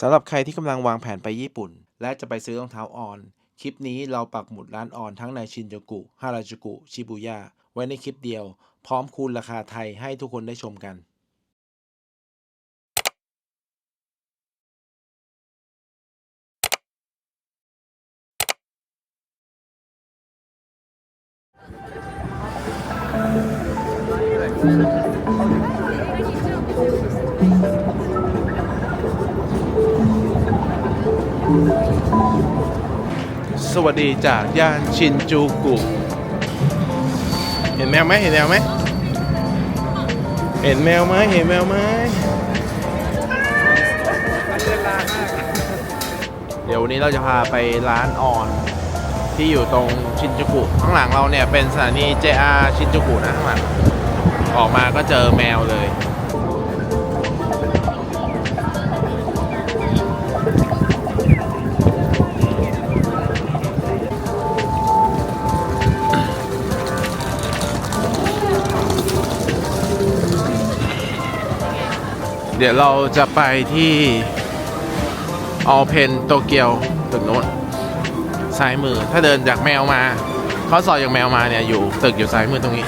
สำหรับใครที่กำลังวางแผนไปญี่ปุ่น และจะไปซื้อรองเท้าออน คลิปนี้เราปักหมุดร้านออนทั้งในชินจูกุ ฮาราจูกุ ชิบุย่า ไว้ในคลิปเดียว พร้อมคูณราคาไทยให้ทุกคนได้ชมกัน สวัสดีจากย่านชินจูกุ เห็นแมวไหมเห็นแมวไหมเห็นแมวไหมเห็นแมวไหมเดี๋ยววันนี้เราจะพาไปร้านออนที่อยู่ตรงชินจูกุ ข้างหลังเราเนี่ยเป็นสถานี JR ชินจูกุนะข้างหลังออกมาก็เจอแมวเลย ดี๋ยวเราจะไปที่ออเพนโตเกียวตึกโน้นซ้ายมือถ้าเดินจากแมวมาเขาซอยจากแมวมาเนี่ยอยู่ตึกอยู่ซ้ายมือตรงนี้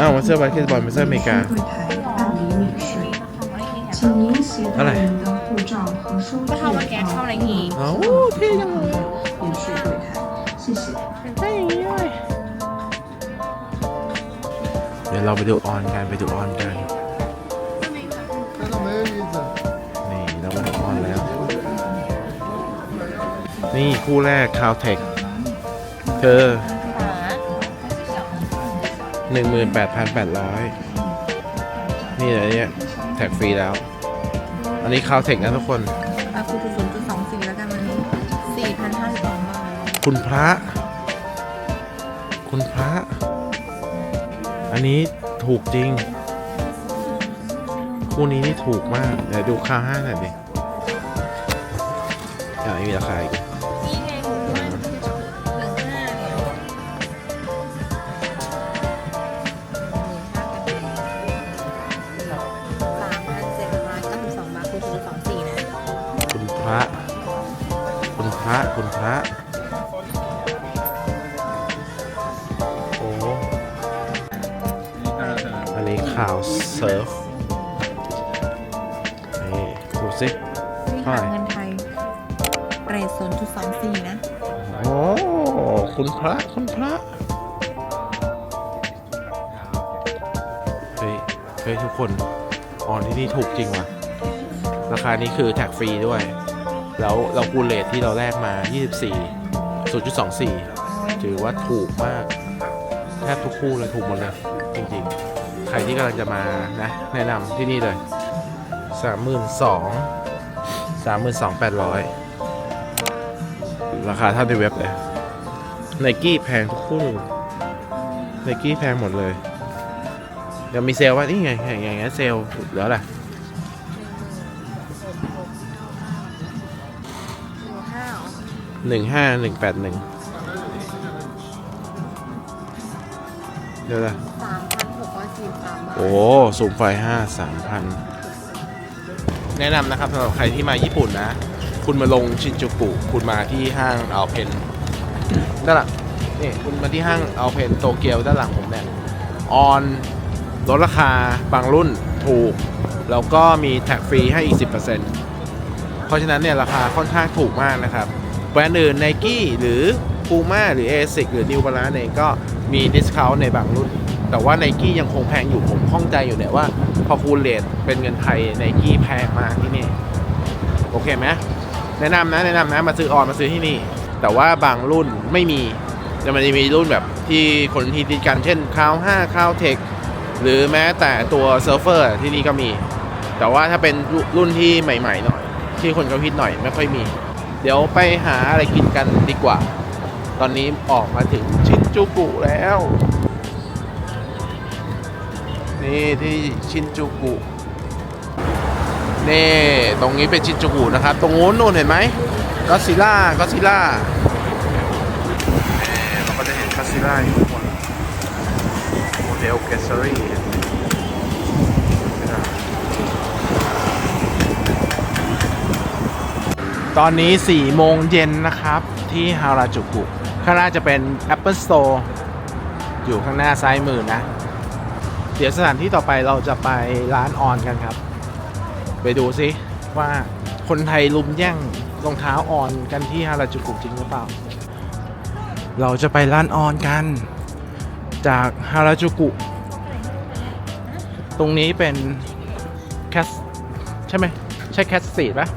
อ้าววอเตอร์บาสเกตบอลเป็เสื้ออเมริกา เท่าไหร่ก็เท่ากับแก๊สเท่าไรทีเอ้าเท่จังอย่านี้เลยเดี๋ยวเราไปดูออนกันไปดูออนกัน นี่เราไปดูออนแล้ว นี่คู่แรกคาวเทคเธอ หนึ่งหมื่นแปดพันแปดร้อยนี่เลยเนี่ยแท็กฟรีแล้ว อันนี้คาวเทคนะทุกคนอะคูณศูนย์จุดสองสี่แล้วกันวันนี้สี่พันห้าสิบสองบาทคุณพระ คุณพระ อันนี้ถูกจริง คู่นี้นี่ถูกมาก เดี๋ยวดูค่าห้าหน่อยดิยังไม่มีราคาอีก ระ คุณพระ คุณพระ โอ้อันนี้ข่าวเซิร์ฟนี่ดูสินี่เท่าค่ะไหร่เงินไทยเรทศูนย์จุดสองสี่นะ โอ้ คุณพระ คุณพระเฮ้ยเฮ้ยทุกคน ออนที่นี่ถูกจริงว่ะ ราคานี้คือแท็กฟรีด้วย แล้วเราคูเลทที่เราแลกมา 24 0.24 ถือว่าถูกมาก แทบทุกคู่เลยถูกหมดเลยจริงๆ ใครที่กำลังจะมานะ แนะนำที่นี่เลย 32 32,800 ราคาเท่าในเว็บเลยไนกี้แพงทุกคู่ไนกี้แพงหมดเลยเดี๋ยวมีเซลว่านี่ไงอย่างย่างเงี้ยเซลเหลืออะไร หนึ่งห้าหนึ่งแปดหนึ่งเดี๋ยวละสามพันหกร้อยสี่สิบสามบาทโอ้สูงไฟห้าสามพันแนะนำนะครับสำหรับใครที่มาญี่ปุ่นนะ คุณมาลงชินจูกุ คุณมาที่ห้างอัลเพนด้านหลังนี่คุณมาที่ห้างอัลเพนโตเกียวด้านหลังผมเนี่ยออนลดราคาบางรุ่นถูก แล้วก็มีแท็กฟรีให้อีก 10%เพราะฉะนั้นเนี่ยราคาค่อนข้างถูกมากนะครับ แบรนด์อื่น n นกี้หรือ Puma หรือ ASIC หรือ New Balance เองก็มีดิสคาวในบางรุ่น แต่ว่า n นกี้ยังคงแพงอยู่ผมข้องใจอยู่เนี่ยว่า พอคูเลทเป็นเงินไทย n นกี้แพงมากที่นี่ โอเคไหมแนะนำนะแนะนำนะมาซื้อออนมาซื้อที่นี่ แต่ว่าบางรุ่นไม่มีจะมันจะมีรุ่นแบบที่คนที่ติดกันเช่นคาว5คาวเทคหรือแม้แต่ตัวเซิร์ฟเฟอร์ที่นี่ก็มี แต่ว่าถ้าเป็นรุ่นที่ใหม่ๆหน่อย ที่คนเขาฮิตหน่อยไม่ค่อยมี เดี๋ยวไปหาอะไรกินกันดีกว่า ตอนนี้ออกมาถึงชินจูกุแล้ว นี่ที่ชินจูกุนี่ตรงนี้เป็นชินจูกุนะครับ ตรงโน้นนู่นเห็นไหมก็ซิล่าก็ซิล่าเราก็จะเห็นก็ซิล่าอยู่ข้างบนโมเดลเกสซอรี่ ตอนนี้ 4 โมงเย็นนะครับ ที่ฮาราจูกุ ข้างหน้าจะเป็น Apple Store อยู่ข้างหน้าซ้ายมือนะ เดี๋ยวสถานที่ต่อไปเราจะไปร้านออนกันครับ ไปดูซิว่าคนไทยลุมแย่งรองเท้าออนกันที่ฮาราจูกุจริงหรือเปล่า เราจะไปร้านออนกัน จากฮาราจูกุ ตรงนี้เป็นแคสใช่ไหมใช่แคสสีดปะ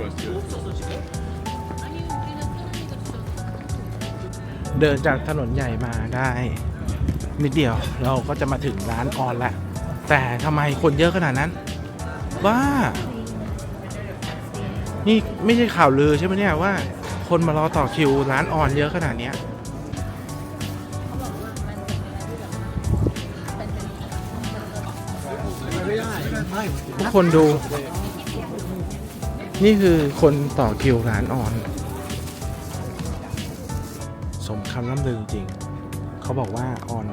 The one we're supposed to. เดินจากถนนใหญ่มาได้ นิดเดียวเราก็จะมาถึงร้านออนแล้วแต่ทำไมคนเยอะขนาดนั้นบ้า นี่ไม่ใช่ข่าวลือใช่ไหมเนี่ยว่า คนมารอต่อคิวร้านออนเยอะขนาดเนี้ยทุกคนดู นี่คือคนต่อคิวร้านออน สมคำล่ำลือจริง เขาบอกว่าออน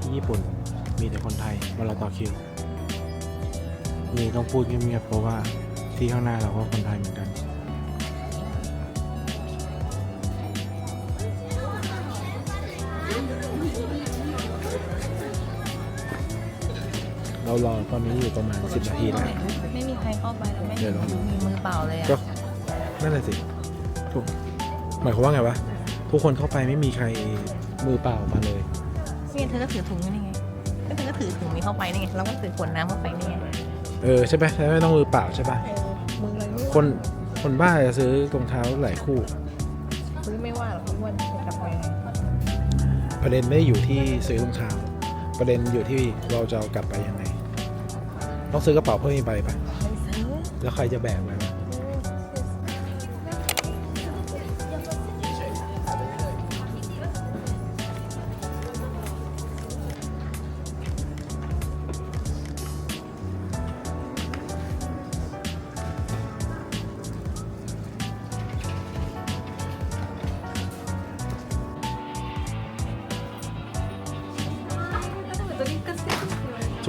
ที่ญี่ปุ่นมีแต่คนไทยมารอต่อคิว นี่ต้องพูดเงียบๆเพราะว่าที่ข้างหน้าเราก็คนไทยเหมือนกัน เรารอตอนนี้อยู่ประมาณ 10 นาทีแล้ว เข้าไปแล้วไม่เดี๋ยวลองมีมือเปล่าเลยก็อะนั่นแหละสิถูกหมายความว่าไงวะทุกคนเข้าไปไม่มีใครมือเปล่ามาเลย นี่เธอก็ถือถุงนี่ไงก็เธอก็ถือถุงนี้เข้าไปนี่ไงเราก็ถือขวดน้ำเข้าไปนี่ไงเออใช่ไหมใช่ไหมต้องมือเปล่าใช่ปะเออมืออะไรไม่คนคนบ้าจะซื้อรองเท้าหลายคู่ซื้อไม่ว่าหรอกเพราะว่าจะกลับไปไงประเด็นไม่ได้อยู่ที่ซื้อรองเท้าประเด็นอยู่ที่เราจะเอากลับไปยังไง ต้องซื้อกระเป๋าเพิ่มอีกใบปะไม่ซื้อ แล้วใครจะแบกไปวะ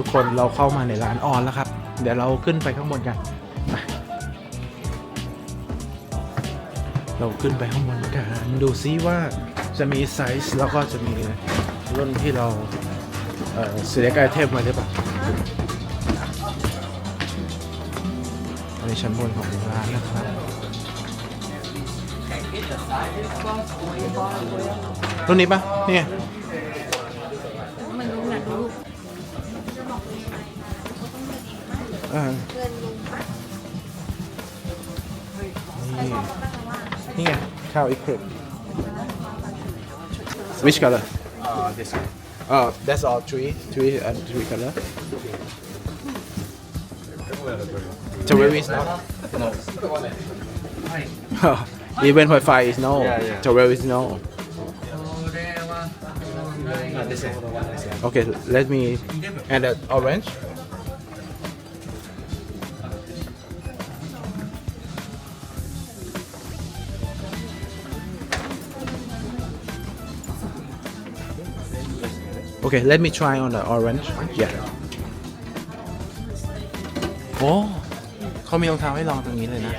ทุกคนเราเข้ามาในร้านออนแล้วครับ เดี๋ยวเราขึ้นไปข้างบนกัน เราขึ้นไปข้างบนกันดูซิว่าจะมีไซส์แล้วก็จะมีรุ่นที่เราเอ่อ select item มาหรือเปล่าอันชั้นบนของร้านนะครับรุ่นนี้ปะนี่ไงมันรู้นะดูรูปอ่านี่ นี่ไงข้าวอีกคริป which color Uh, this one. oh that's all three three and three color Jewelry is not No. even Wi-Fi is no Yeah, yeah. Jewelry is no Uh, this one. okay let me add the orange Okay, let me try on the orange. Yeah. โอ้เขามีรองเท้าให้ลองตรงนี้เลยนะ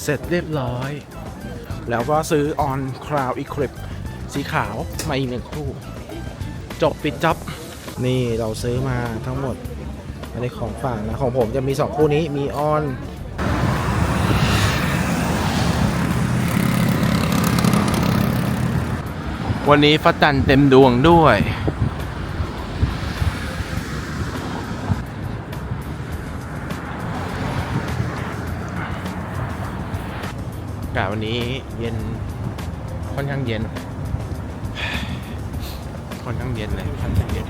เสร็จเรียบร้อย แล้วก็ซื้อ on cloud eclipse สีขาวมาอีกหนึ่งคู่ จบปิดจ็อบนี่เราซื้อมาทั้งหมดอันนี้ของฝากนะ ของผมจะมี 2 คู่นี้มีออนวันนี้ฟัดจันเต็มดวงด้วยากาศวันนี้เย็นค่อนข้างเย็น อนข้างเย็นเลยค่อนข้างเย็น